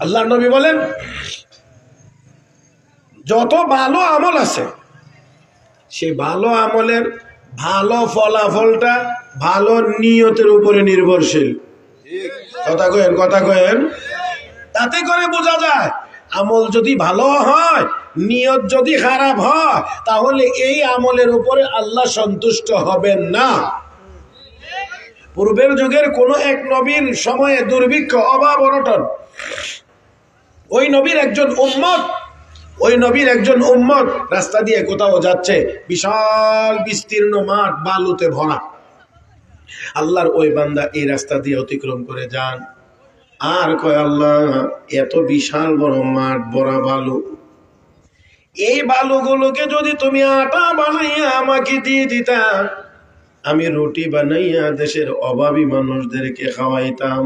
আল্লাহ নবী বলেন, যত ভালো আমল আছে সেই ভালো আমলের ভালো ফলাফলটা ভালো নিয়তের উপরে নির্ভরশীল। কথা কয়েন কথা কয়েন তাতে করে বোঝা যায়, আমল যদি ভালো হয়, নিয়ত যদি খারাপ হয়, তাহলে এই আমলের উপরে আল্লাহ সন্তুষ্ট হবেন না। পূর্বের যুগের কোন এক নবীর সময়ে দুর্ভিক্ষ, অভাব, অনটন ওই নবীর একজন উম্মত, ওই নবীর একজন উম্মত রাস্তা দিয়ে কোথাও যাচ্ছে, বিশাল বিস্তীর্ণ মাঠ, বালুতে ভরা। আল্লাহর ওই বান্দা এই রাস্তা দিয়ে অতিক্রম করে যান। আর কয় আল্লাহ, এত বিশাল বড় মাঠ, বড় বালু। এই বালুগুলোকে যদি তুমি আটা বানাইয়া আমাকে দিয়ে দিতা, আমি রুটি বানাইয়া দেশের অভাবী মানুষদেরকে খাওয়াইতাম।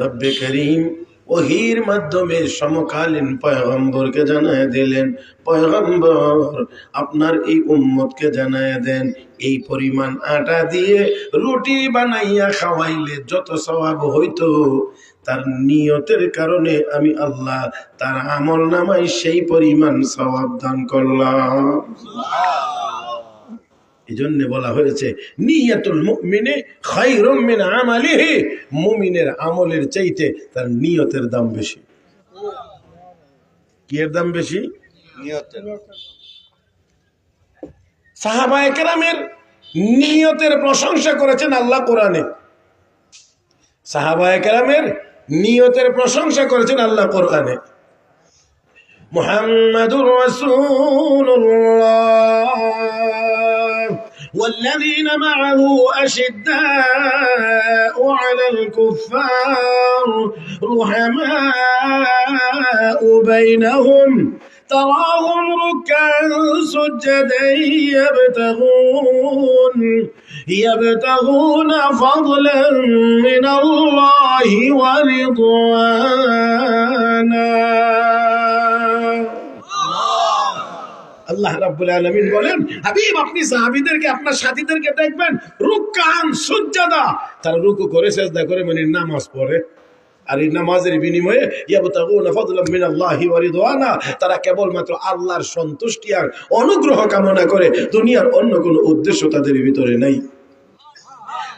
রব্বে করিম ওহির মাধ্যমে সমকালীন পয়গম্বরকে জানায় দিলেন, পয়গম্বর, আপনার এই উম্মতকে জানায় দেন। এই পরিমাণ আটা দিয়ে রুটি বানাইয়া খাওয়াইলে যত স্বভাব হইতো, তার নিয়তের কারণে আমি আল্লাহ তার আমল নামাই সেই পরিমাণ স্বভাব দান করলাম। এই বলা হয়েছে নিয়তুল মুমিনে খাইরুম মিন আমালিহি। মুমিনের আমলের চাইতে তার নিয়তের দাম বেশি। কিয়ের দাম বেশি? নিয়তের। সাহাবা একরামের নিয়তের প্রশংসা করেছেন আল্লাহ কোরআনে। সাহাবা একরামের নিয়তের প্রশংসা করেছেন আল্লাহ কোরআনে। মোহাম্মদুর রসুল্লাহ والذين معه أشداء على الكفار رحماء بينهم. تراهم ركعا سجدا يبتغون يبتغون فضلا من الله ورضوانا. আল্লাহ রাব্বুল আলামিন বলেন, হাবিব, আপনি সাহাবীদেরকে, আপনার সাথীদেরকে দেখবেন রুকান সুজ্জাদা। তারা রুকু করে, সেজদা করে মানে নামাজ পড়ে। আর এই নামাজের বিনিময়ে তারা কেবলমাত্র আল্লাহর সন্তুষ্টি আর অনুগ্রহ কামনা করে, দুনিয়ার অন্য কোনো উদ্দেশ্য তাদের ভিতরে নাই।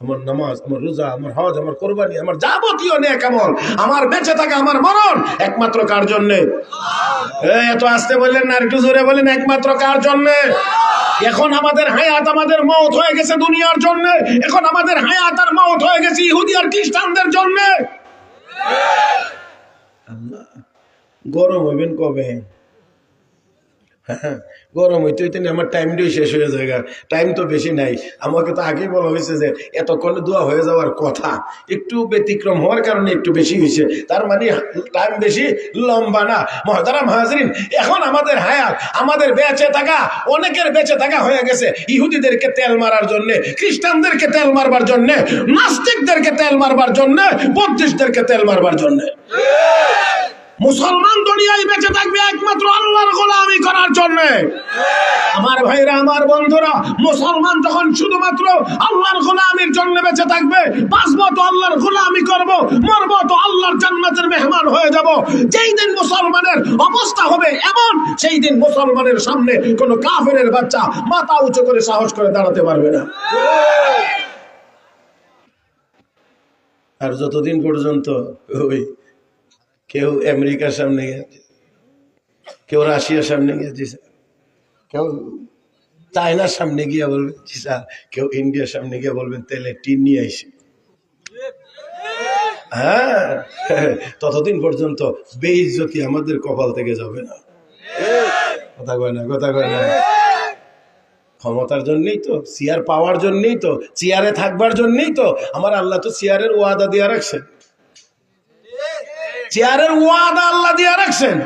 আমার নামাজ, আমার রোজা, আমার হজ, আমার কোরবানি, আমার যাবতীয় নেক আমল, আমার বেঁচে থাকা, আমার মরণ, একমাত্র কার জন্যে? এত আসতে বললেন না একটু জোরে বলেন, একমাত্র কার জন্যে? এখন আমাদের হায়াত আমাদের মত হয়ে গেছে দুনিয়ার জন্য। এখন আমাদের হায়াত আর মত হয়ে গেছে ইহুদি আর খ্রিস্টানদের জন্য। আল্লাহ, গরম হইবেন কবে? হ্যাঁ, গরম হইতে হইতে আমার টাইমটাই শেষ হয়ে যায় টাইম তো বেশি নাই। আমাকে তো আগেই বলা হয়েছে যে এতক্ষণে দোয়া হয়ে যাওয়ার কথা। একটু ব্যতিক্রম হওয়ার কারণে একটু বেশি হয়েছে। তার মানে টাইম বেশি লম্বা না। মহতারাম হাজরিন এখন আমাদের হায়াত আমাদের বেঁচে থাকা অনেকের বেঁচে থাকা হয়ে গেছে। ইহুদিদেরকে তেল মারার জন্য খ্রিস্টানদেরকে তেল মারবার জন্য নাস্তিকদেরকে তেল মারবার জন্য বত্রিশদেরকে তেল মারবার জন্য। মুসলমান দুনিয়ায় বেঁচে থাকবে একমাত্র আল্লাহর গোলামি করার জন্য। আমার ভাইরা, আমার বন্ধুরা, মুসলমান যখন শুধুমাত্র আল্লাহর গোলামির জন্য বেঁচে থাকবে, বাঁচবো তো আল্লাহর গোলামি করব, মরবো তো আল্লাহর জান্নাতের মেহমান হয়ে যাব। যেই দিন মুসলমানের অবস্থা হবে এমন, সেই দিন মুসলমানের সামনে কোনো কাফেরের বাচ্চা মাথা উঁচু করে সাহস করে দাঁড়াতে পারবে না। আর যতদিন পর্যন্ত ওই কেউ আমেরিকার সামনে গেছে কেউ রাশিয়ার সামনে গিয়েছে কেউ চায়নার সামনে গিয়ে বলবেন জি স্যার কেউ ইন্ডিয়ার সামনে গিয়ে বলবেন তেলে টিন নিয়ে আইসি। হ্যাঁ ততদিন পর্যন্ত বেইজ্জতি আমাদের কপাল থেকে যাবে না। কথা কয় না, কথা কয় না। ক্ষমতার জন্যই তো চেয়ার পাওয়ার জন্যই তো চেয়ারে থাকবার জন্যই তো, আমার আল্লাহ তো চেয়ারের ওয়াদা দিয়ে রাখছেন। চেয়ারের ওয়াদা আল্লাহ দিয়ে রাখছেন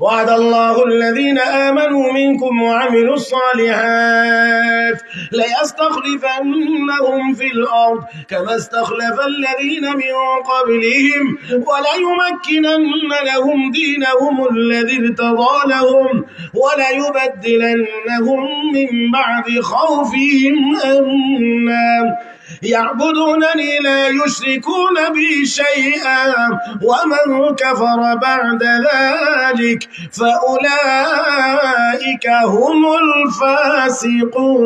وعد الله الذين آمنوا منكم وعملوا الصالحات ليستخلفنهم في الأرض كما استخلف الذين من قبلهم وليمكنن لهم دينهم الذي ارتضى لهم وليبدلنهم من بعد خوفهم أمنا يعبدونني لا يشركون بي شيئا ومن كفر بعد ذلك فأولئك هم الفاسقون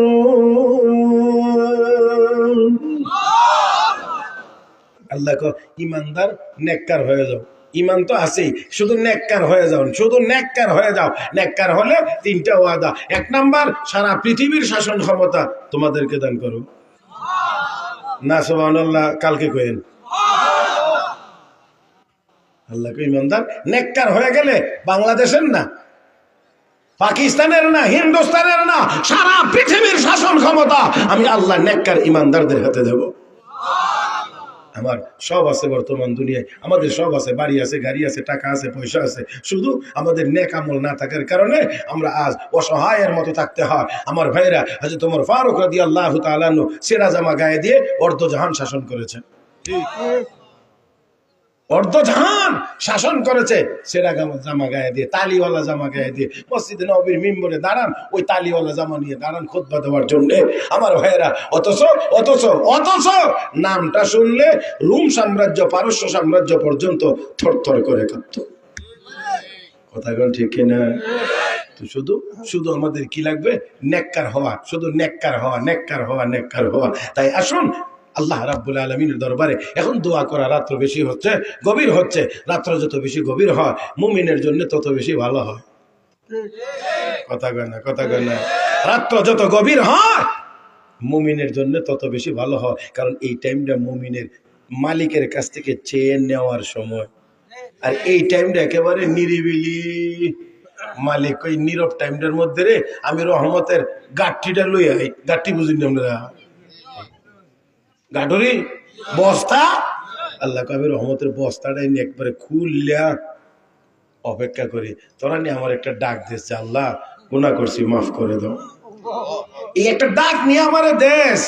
আল্লাহ কো ইমানদার নেককার হয়ে যাও ইমান তো আছেই শুধু নেককার হয়ে যাও শুধু নেককার হয়ে যাও নেককার হলে তিনটা ওয়াদা এক নাম্বার সারা পৃথিবীর শাসন ক্ষমতা তোমাদেরকে দান করো না, সুবহানাল্লাহ, কালকে কইেন আল্লাহকে ইমানদার, নেককার হয়ে গেলে বাংলাদেশের না, পাকিস্তানের না, হিন্দুস্তানের না, সারা পৃথিবীর শাসন ক্ষমতা আমি আল্লাহ নেককার ইমানদারদের হাতে দেব। আমার সব আছে বর্তমান দুনিয়ায়। আমাদের সব আছে, বাড়ি আছে, গাড়ি আছে, টাকা আছে, পয়সা আছে। শুধু আমাদের নেক আমল না থাকার কারণে আমরা আজ অসহায়ের মতো থাকতে হয়। আমার ভাইরা আজ তোমার ফারুক রাদি আল্লাহ তালান্ন সেরা জামা গায়ে দিয়ে অর্ধ জাহান শাসন করেছেন। অর্ধজাহান শাসন করেছে, সেরা জামা গায়ে দিয়ে, তালিওয়ালা জামা গায়ে দিয়ে, মসজিদে নবীর মিম্বরে দাঁড়ান, ওই তালিওয়ালা জামা নিয়ে দাঁড়ান খোদবা দেওয়ার জন্য। আমার ভাইয়েরা, অথচ অথচ অথচ নামটা শুনলে রুম সাম্রাজ্য, পারস্য সাম্রাজ্য পর্যন্ত থরথর করে কাঁপত। কথা কোন ঠিক তো শুধু শুধু আমাদের কি লাগবে? নেককার হওয়া, শুধু নেককার হওয়া নেককার হওয়া নেককার হওয়া। তাই আসুন আল্লাহ রাব্বুল আলমিনের দরবারে এখন দোয়া করা রাত্র বেশি হচ্ছে, গভীর হচ্ছে। রাত্র যত বেশি গভীর হয়, মুমিনের জন্য তত বেশি ভালো হয়। কথা কয় না, কথা কয় না। রাত্র যত গভীর হয়, মুমিনের জন্য তত বেশি ভালো হয়। কারণ এই টাইমটা মুমিনের মালিকের কাছ থেকে চেয়ে নেওয়ার সময়। আর এই টাইমটা একেবারে নিরিবিলি। মালিক ওই নীরব টাইমটার মধ্যে রে, আমি রহমতের গাঠটিটা লই আই। গাঠটি বুঝিনি আমরা গাঠুরি বস্তা। আল্লাহ কবি রহমতের বস্তাটাই নিয়ে একবারে খুললা অপেক্ষা করি। তোরা নিয়ে আমার একটা ডাক দিচ্ছে আল্লাহ গুণা করছি মাফ করে দাও। এই একটা ডাক নিয়ে আমার দেশ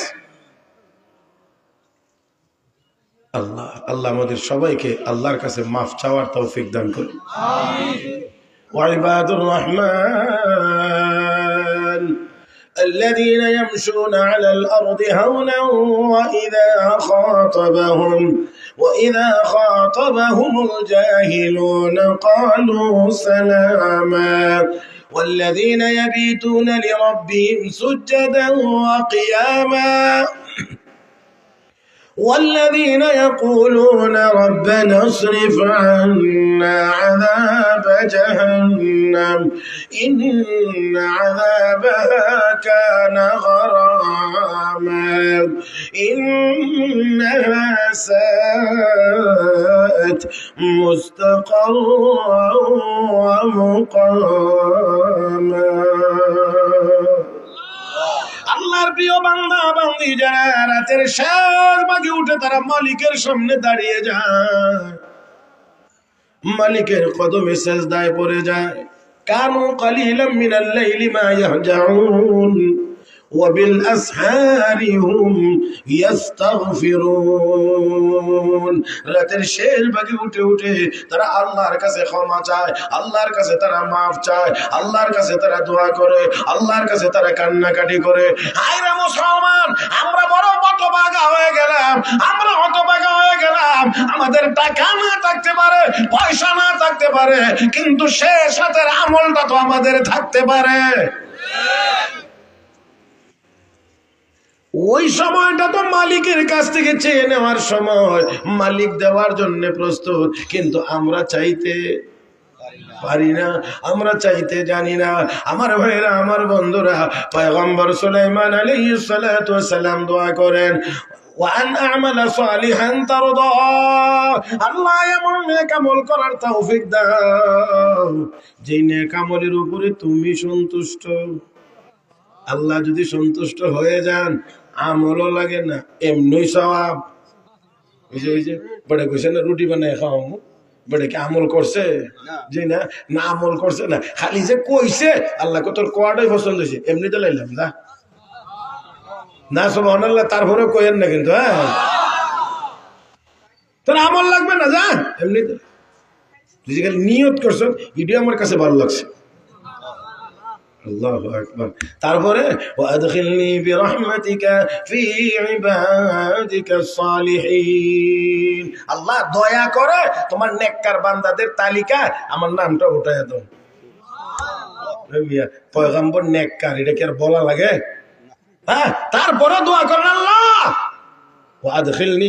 আল্লাহ আল্লাহ আমাদের সবাইকে আল্লাহর কাছে মাফ চাওয়ার তৌফিক দান করি ওয়াইবাদুর রহমান। الذين يمشون على الأرض هونا وإذا خاطبهم وإذا خاطبهم الجاهلون قالوا سلاما. والذين يبيتون لربهم سجدا وقياما. والذين يقولون ربنا اصرف عنا عذاب جهنم إن عذابها كان غراما إنها ساءت مستقرا ومقاما. আল্লাহর প্রিয় বান্দা, বান্দি যারা রাতের শেষ বাগে উঠে তারা মালিকের সামনে দাঁড়িয়ে যায়। মালিকের কদমে দায় পড়ে যায়। কানু কালিলাম মিনাল লাইলি মা ইয়াহজাউন। وبالأسحار هم يستغفرون রাতের শেষ ভাগে উঠে উঠে তারা আল্লাহর কাছে ক্ষমা চায় আল্লাহর কাছে তারা মাফ চায় আল্লাহর কাছে তারা দোয়া করে আল্লাহর কাছে তারা কান্নাকাটি করে হায়রে মুসলমান আমরা বড় হতবাগা হয়ে গেলাম আমরা হতবাগা হয়ে গেলাম আমাদের টাকা না থাকতে পারে পয়সা না থাকতে পারে কিন্তু শেষ হাতের আমলটা তো আমাদের থাকতে পারে ওই সময়টা তো মালিকের কাছ থেকে চেয়ে নেওয়ার সময়। মালিক দেওয়ার জন্য প্রস্তুত, কিন্তু আমরা চাইতে পারি না, আমরা চাইতে জানি না। আমার ভাইরা আমার বন্ধুরা, পয়গম্বর সুলাইমান সালাতু সালাম দোয়া করেন আল্লাহ করার আমলের উপরে তুমি সন্তুষ্ট। আল্লাহ যদি সন্তুষ্ট হয়ে যান আমলও লাগে না এমনি সবাব যে যে বড় কইছে না রুটি বানায় খাওয়ামু বেটা কি আমল করছে? জি না? না আমল করছে না। খালি যে কইছে আল্লাহ তোর কোয়াটাই পছন্দ হয়েছে। এমনিতে লাইলাম না না সব অনাল্লাহ তারপরেও কইেন না কিন্তু হ্যাঁ। তোর আমল লাগবে না যা। তুই যে খালি নিয়ত করছ এটাই আমার কাছে ভালো লাগছে। আল্লাহু আকবার। তারপরে, ওয়াদখিলনি বিরহমাতিকা ফি ইবাদিকা সালিহিন। আল্লাহ দয়া করে তোমার নেককার বান্দাদের তালিকা আমার নামটা উঠায় দাও। পয়গম্বর নেককার, এটা কি আর বলা লাগে? হ্যাঁ তারপরে দোয়া করেন আল্লাহ। ওয়াদখিলনি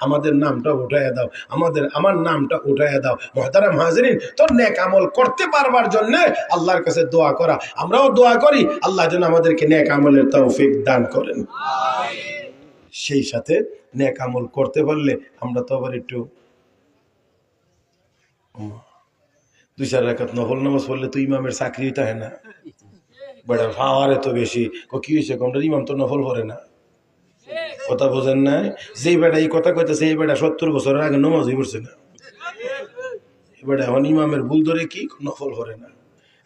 আমাদের নামটা উঠাইয়া দাও। আমাদের, আমার নামটা উঠাইয়া দাও। নেক আমল করতে পারবার জন্য আল্লাহর কাছে দোয়া করা। আমরাও দোয়া করি, আল্লাহ যেন আমাদেরকে নেক আমলের তৌফিক দান করেন। সেই সাথে নেক আমল করতে পারলে আমরা তো আবার একটু দুই চার রাখাত নফল নামাজ পড়লে তো ইমামের চাকরি হয় না। বেটা পাওয়ার এত বেশি। ক, কি হয়েছে কোনটা ইমাম তো নফল পড়ে না। কথা বোঝেন নাই? যেই বেটা এই কথা কইতেছে এই বেটা সত্তর বছরের আগে নমাজই পড়ছে না। এবারে এখন ইমামের ভুল ধরে কি নফল পড়ে না।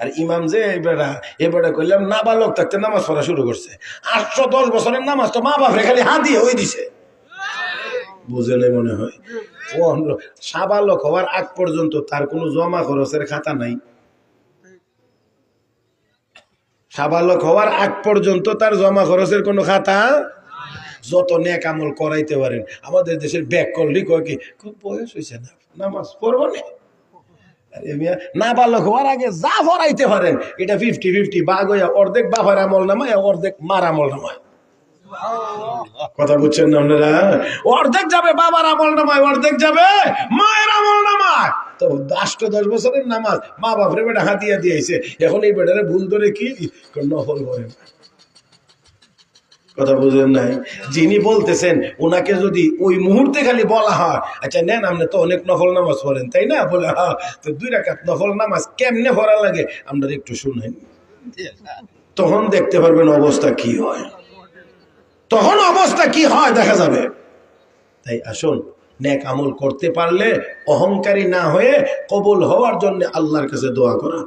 আর ইমাম যে এই বেটা এ কইলাম না বালক থাকতে নামাজ পড়া শুরু করছে। আটশো দশ বছরের নামাজ তো মা বাপরে খালি হাত দিয়ে ওই দিছে। বুঝে মনে হয়? সাবালক হওয়ার আগ পর্যন্ত তার কোনো জমা খরচের খাতা নাই। সাবালক হওয়ার আগ পর্যন্ত তার জমা খরচের কোনো খাতা যত নেক আমল করাইতে পারেন। আমাদের দেশের ব্যাক করলি কয় কি, খুব বয়স হয়েছে না, নামাজ পড়ব না। না বালক হওয়ার আগে যা ভরাইতে পারেন, এটা ফিফটি ফিফটি বাঘ হইয়া অর্ধেক বাবার আমল নামায় অর্ধেক মার আমল নামায়। কথা বুঝছেন না আপনারা? অর্ধেক যাবে বাবার আমল নামায়, অর্ধেক যাবে মায়ের আমল নামায়। তো আষ্ট দশ বছরের নামাজ মা বাপরে বেটা হাতিয়া দিয়েছে। এখন এই বেটারে ভুল ধরে কি নফল করেন কথা বুঝেন নাই? যিনি বলতেছেন, ওনাকে যদি ওই মুহূর্তে খালি বলা হয় আচ্ছা নেন আপনি তো অনেক নফল নামাজ পড়েন, তাই না? বলে হ্যাঁ তো দুই রাকাত নফল নামাজ কেমনে পড়া লাগে? আমরা একটু শুনেন। তখন দেখতে পারবেন অবস্থা কি হয়। তখন অবস্থা কি হয়, দেখা যাবে। তাই আসুন নেক আমল করতে পারলে অহংকারী না হয়ে কবুল হওয়ার জন্য আল্লাহর কাছে দোয়া করা।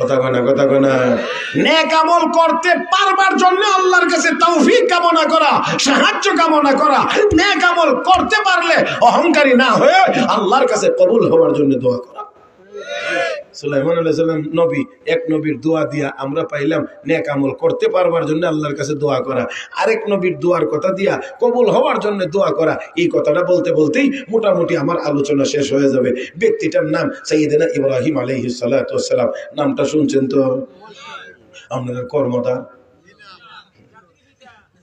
কথা কনা কথা কনা নেক আমল করতে পারবার জন্য আল্লাহর কাছে তৌফিক কামনা করা, সাহায্য কামনা করা। নেক আমল করতে পারলে অহংকারী না হয়ে আল্লাহর কাছে কবুল হওয়ার জন্য দোয়া করা। নবী, এক নবীর দোয়া আমরা পাইলাম করতে পারবার জন্য আল্লাহর কাছে দোয়া করা। নবীর দোয়ার কথা দিয়া কবুল হওয়ার জন্য দোয়া করা। এই কথাটা বলতে বলতেই মোটামুটি আমার আলোচনা শেষ হয়ে যাবে। ব্যক্তিটার নাম সৈয়দিনা ইব্রাহিম আলহি নামটা শুনছেন তো? আপনাদের কর্মদার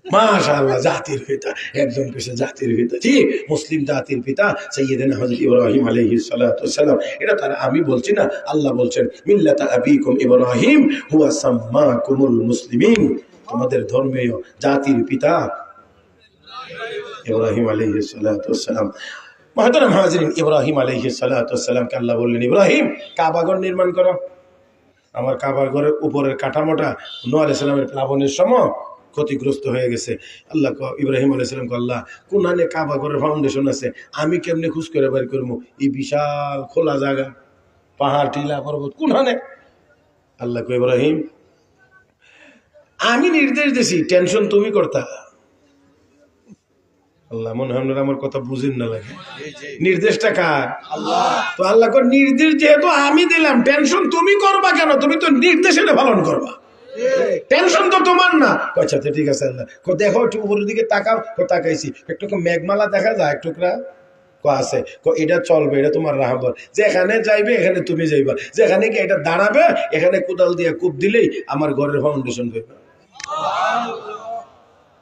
মাশাআল্লাহ, জাতির পিতা, একজন পেশে জাতির পিতা। জি, মুসলিম জাতির পিতা সৈয়দিনা হযরত ইব্রাহিম আলাইহিস সালাতু সালাম। এটা তারা, আমি বলছি না, আল্লাহ বলছেন, মিল্লাতা আবিকুম ইব্রাহিম, হুয়া সাম্মাকুমুল মুসলিমিন। তোমাদের ধর্মীয় জাতির পিতা ইব্রাহিম আলাইহিস সালাতু সালাম। মহতরম হাজিরিন, ইব্রাহিম আলাইহিস সালাতু সালামকে আল্লাহ বললেন, ইব্রাহিম কাবাগর নির্মাণ করো। আমার কাবার ঘরের উপরের কাঠামোটা নোয়া আলাইসালামের প্লাবনের সময় ক্ষতিগ্রস্ত হয়ে গেছে। আল্লাহ ইব্রাহিম আলাইসালাম আল্লাহ কোনখানে কাবা ঘরের ফাউন্ডেশন আছে। আমি কেমনে খুশ করে বের করব? এই বিশাল খোলা জায়গা, পাহাড়, টিলা, পর্বত কোনখানে আল্লাহ ইব্রাহিম, আমি নির্দেশ দিছি, টেনশন তুমি করতা। আল্লাহ, মনে হয় আমার কথা বুঝেন না লাগে। নির্দেশটা কার? তো আল্লাহ নির্দেশ যেহেতু আমি দিলাম, টেনশন তুমি করবা কেন? তুমি তো নির্দেশ এনে পালন করবা। টেনশন তো তোমার না। আচ্ছা আচ্ছা, ঠিক আছে দেখো একটু উপরের দিকে তাকাও কো, তাকাইছি। একটু মেঘমালা দেখা যায় একটু কো আছে। কো এটা চলবে এটা তোমার রাহবর। যেখানে যাইবে এখানে তুমি যাইবা। যেখানে কি এটা দাঁড়াবে এখানে কোদাল দিয়ে কূপ দিলেই আমার ঘরের ফাউন্ডেশন হইবে।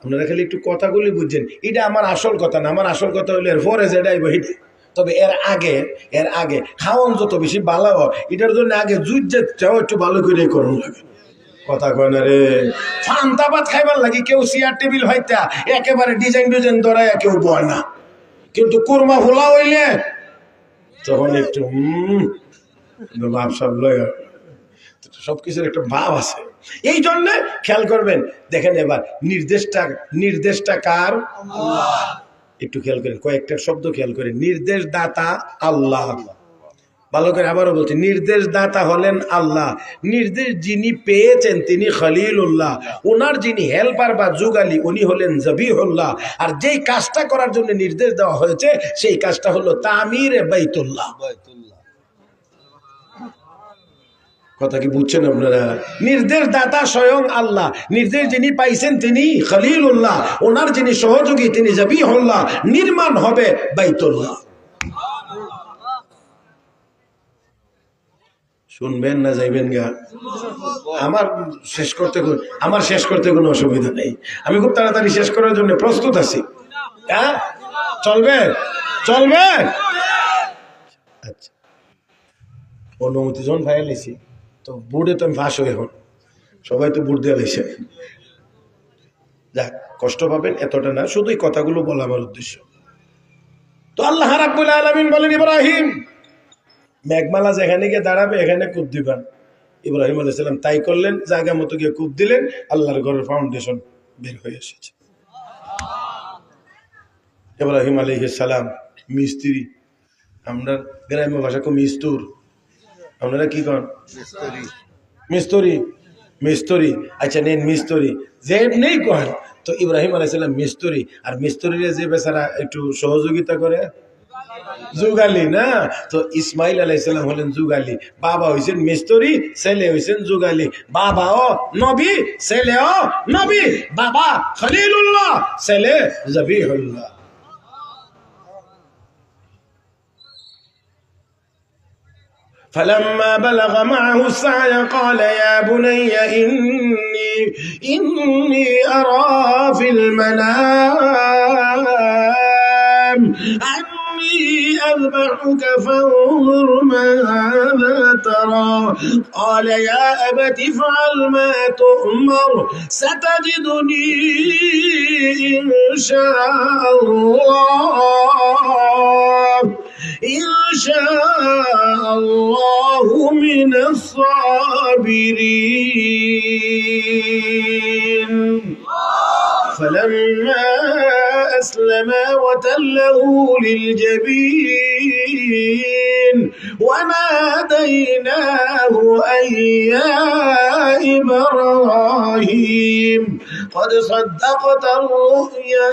আপনারা খালি একটু কথাগুলি বুঝছেন। এটা আমার আসল কথা না আমার আসল কথা হলো এর পরে যেটাই বহিটা তবে এর আগে এর আগে খাওয়ান যত বেশি ভালো হয় এটার জন্য আগে জুট যাও একটু ভালো করে করুন লাগে। কথা কয় না রে? ফান্তা ভাত খাইবার লাগে কেউ চেয়ার টেবিল হইতা একেবারে ডিজাইন ডিজাইন ধরায় কেউ বয় না। কিন্তু কোরমা ভোলা হইলে তখন একটু ভাব সব লয় সব কিছুর একটা ভাব আছে। এই জন্যে খেয়াল করবেন দেখেন এবার নির্দেশটা নির্দেশটা কার? একটু খেয়াল করেন কয়েকটা শব্দ খেয়াল করেন নির্দেশ দাতা আল্লাহ আল্লাহ। ভালো করে আবারও বলছি নির্দেশ দাতা হলেন আল্লাহ। নির্দেশ যিনি পেয়েছেন তিনি খলিলুল্লাহ। ওনার যিনি হেল্পার বা যুগালি, উনি হলেন জবিহুল্লাহ। আর যেই কাজটা করার জন্য নির্দেশ দেওয়া হয়েছে, সেই কাজটা হলো তামির বাইতুল্লাহ। কথা কি বুঝছেন আপনারা? নির্দেশ দাতা স্বয়ং আল্লাহ। নির্দেশ যিনি পাইছেন তিনি খলিলুল্লাহ। ওনার যিনি সহযোগী, তিনি জবিহুল্লাহ। নির্মাণ হবে বাইতুল্লাহ। শুনবেন না যাইবেন গা? আমার শেষ করতে আমার শেষ করতে কোনো অসুবিধা নেই। আমি খুব তাড়াতাড়ি শেষ করার জন্য প্রস্তুত আছি। হ্যাঁ? চলবে? চলবে? আচ্ছা। অনুমতি যখন ভাইয়া লিছি তো বুড়ে তো আমি ফাঁস হয়ে এখন সবাই তো বুড় দিয়ে লাইছে যাক, কষ্ট পাবেন, এতটা না। শুধুই কথাগুলো বলা আমার উদ্দেশ্য। তো আল্লাহ রাব্বুল আলামিন বলেন, ইব্রাহিম মেঘমালা যেখানে গিয়ে দাঁড়াবে এখানে কূপ দিবেন। ইব্রাহিম আলাইসাল্লাম তাই করলেন জায়গা মতো গিয়ে কূপ দিলেন আল্লাহর ঘরের ফাউন্ডেশন বের হয়ে এসেছে। ইব্রাহিম সালাম মিস্ত্রি। আমরা গ্রাম্য ভাষা কো মিস্তুর। আপনারা কি কন? মিস্তরি। মিস্তরি। আচ্ছা নেন মিস্তরি। যে নেই কন তো ইব্রাহিম আলাইসাল্লাম মিস্তরি। আর মিস্তরিরে যে বেচারা একটু সহযোগিতা করে যুগালি না তো ইসমাইল আলাইসাল্লাম হলেন যুগালি বাবা হয়েছেন মিস্তরি ছেলে হয়েছেন যুগালি বাবাও নবী ছেলেও নবী বাবা খলিলুল্লাহ ছেলে জবিহুল্লাহ فلما بلغ معه السعي قال يا بني إني إني أرى في المنام أني أذبحك فانظر ماذا ترى. قال يا أبت افعل ما تؤمر ستجدني إن شاء الله. إن شاء الله من الصابرين. فلما أسلما وتله للجبين وناديناه أن يا إبراهيم قد صدقت الرؤيا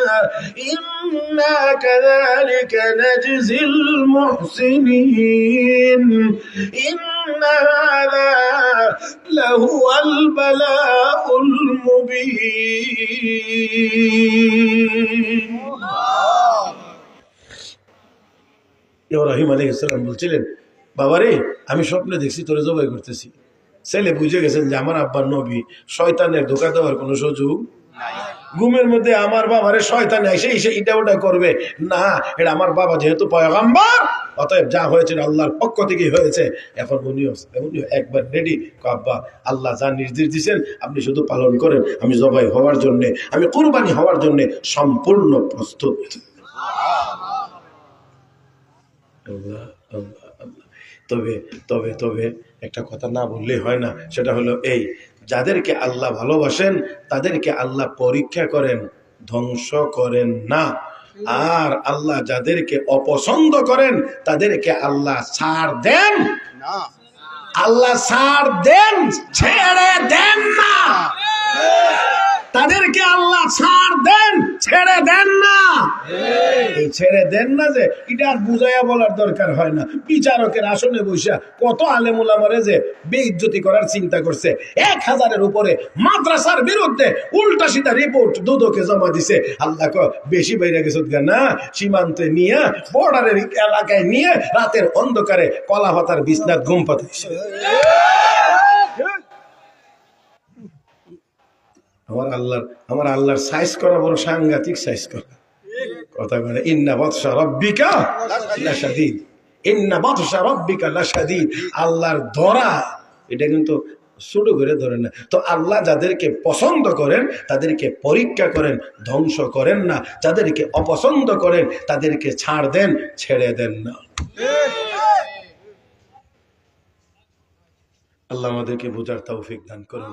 إنا كذلك نجزي المحسنين إن هذا لهو البلاء المبين ইব্রাহিম আলী ইসলাম বলছিলেন বাবারে আমি স্বপ্নে দেখছি তোরে জবাই করতেছি ছেলে বুঝে গেছেন যে আমার আব্বার নবী শয়তানের ধোকা দেওয়ার কোনো সুযোগ ঘুমের মধ্যে আমার বাবারে শয়তান এসে এসে ওটা করবে। না, এটা আমার বাবা যেহেতু পয়গাম্বার, অতএব যা হয়েছে আল্লাহর পক্ষ থেকে হয়েছে। এখন উনিও উনিও একবার রেডি আব্বা, আল্লাহ যা নির্দেশ দিচ্ছেন আপনি শুধু পালন করেন। আমি জবাই হওয়ার জন্যে, আমি কোরবানি হওয়ার জন্যে সম্পূর্ণ প্রস্তুত। আল্লাহ আল্লাহ। তবে তবে তবে একটা কথা না বললেই হয় না। সেটা হলো এই যাদেরকে আল্লাহ ভালোবাসেন তাদেরকে আল্লাহ পরীক্ষা করেন ধ্বংস করেন না। আর আল্লাহ যাদেরকে অপছন্দ করেন তাদেরকে আল্লাহ ছাড় দেন। আল্লাহ ছাড় দেন ছেড়ে দেন না। তাদেরকে আল্লাহ ছাড় দেন ছেড়ে দেন না। এই ছেড়ে দেন না যে এটা আর বুঝাইয়া বলার দরকার হয় না। বিচারকের আসনে বৈশা কত আলেমুলামারে যে বেইজ্জতি করার চিন্তা করছে। এক হাজারের উপরে মাদ্রাসার বিরুদ্ধে উল্টা সিধা রিপোর্ট দুদকে জমা দিছে। আল্লাহ বেশি বাইরে গেছত না সীমান্তে নিয়ে বর্ডারের এলাকায় নিয়ে রাতের অন্ধকারে কলা পাতার বিছনাথ ঘুম পাতাইছে। আমার আল্লাহর আমার আল্লাহর সাইজ করা বড় সাংঘাতিক সাইজ করা। কথা বলে, ইন্না বৎসা রব্বিকা লাশাদীদ ইন্না বৎসা রব্বিকা লাশাদীদ আল্লাহর ধরা, এটা কিন্তু শুরু করে ধরে না। তো আল্লাহ যাদেরকে পছন্দ করেন, তাদেরকে পরীক্ষা করেন, ধ্বংস করেন না। যাদেরকে অপছন্দ করেন, তাদেরকে ছাড় দেন, ছেড়ে দেন না। আল্লাহ আমাদেরকে বোঝার তৌফিক দান করুন।